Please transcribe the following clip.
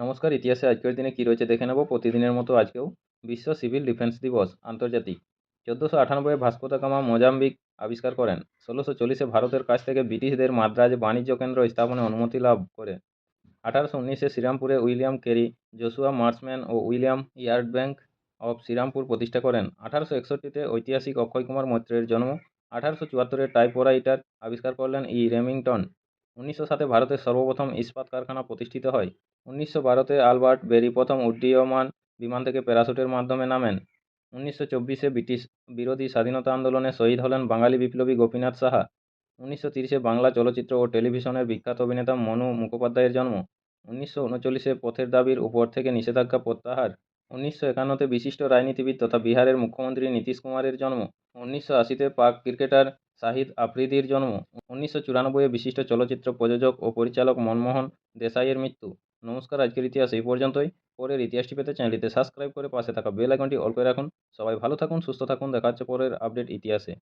নমস্কার, ইতিহাসে আজকের দিনে কী রয়েছে দেখে নেব। প্রতিদিনের মতো আজকেও বিশ্ব সিভিল ডিফেন্স দিবস আন্তর্জাতিক। চোদ্দোশো আটানব্বই ভাস্কো দা গামা মোজাম্বিক আবিষ্কার করেন। ষোলোশো চল্লিশে ভারতের কাছ থেকে ব্রিটিশদের মাদ্রাজে বাণিজ্য কেন্দ্র স্থাপনে অনুমতি লাভ করে। আঠারোশো উনিশে শ্রীরামপুরে উইলিয়াম কেরি জোশুয়া মার্সম্যান ও উইলিয়াম ইয়ার্ডব্যাঙ্ক অফ শ্রীরামপুর প্রতিষ্ঠা করেন। আঠারোশো একষট্টিতে ঐতিহাসিক অক্ষয় কুমার মৈত্রের জন্ম। আঠারোশো চুয়াত্তরে টাইপোরাইটার আবিষ্কার করলেন ই রেমিংটন। উনিশশো সাতে ভারতের সর্বপ্রথম ইস্পাত কারখানা প্রতিষ্ঠিত হয়। উনিশশো বারোতে আলবার্ট বেরি প্রথম উড্ডীয়মান বিমান থেকে প্যারাশুটের মাধ্যমে নামেন। উনিশশো চব্বিশে ব্রিটিশ বিরোধী স্বাধীনতা আন্দোলনে শহীদ হলেন বাঙালি বিপ্লবী গোপীনাথ সাহা। উনিশশো তিরিশে বাংলা চলচ্চিত্র ও টেলিভিশনের বিখ্যাত অভিনেতা মনু মুখোপাধ্যায়ের জন্ম। উনিশশো উনচল্লিশে পথের দাবির উপর থেকে নিষেধাজ্ঞা প্রত্যাহার। উনিশশো একান্নতে বিশিষ্ট রাজনীতিবিদ তথা বিহারের মুখ্যমন্ত্রী নীতিশ কুমারের জন্ম। উনিশশো আশিতে পাক ক্রিকেটার শাহিদ আফ্রিদির জন্ম উনিশশো চুরানব্বইয়ে বিশিষ্ট চলচ্চিত্র প্রযোজক ও পরিচালক মনমোহন দেশাইয়ের মৃত্যু। নমস্কার, আজকের ইতিহাস এই পর্যন্তই। পরের ইতিহাসটি পেতে চ্যানেলটিতে সাবস্ক্রাইব করে পাশে থাকা বেল আইকনটি অল করে রাখুন। সবাই ভালো থাকুন, সুস্থ থাকুন। দেখা হচ্ছে পরের আপডেট ইতিহাসে।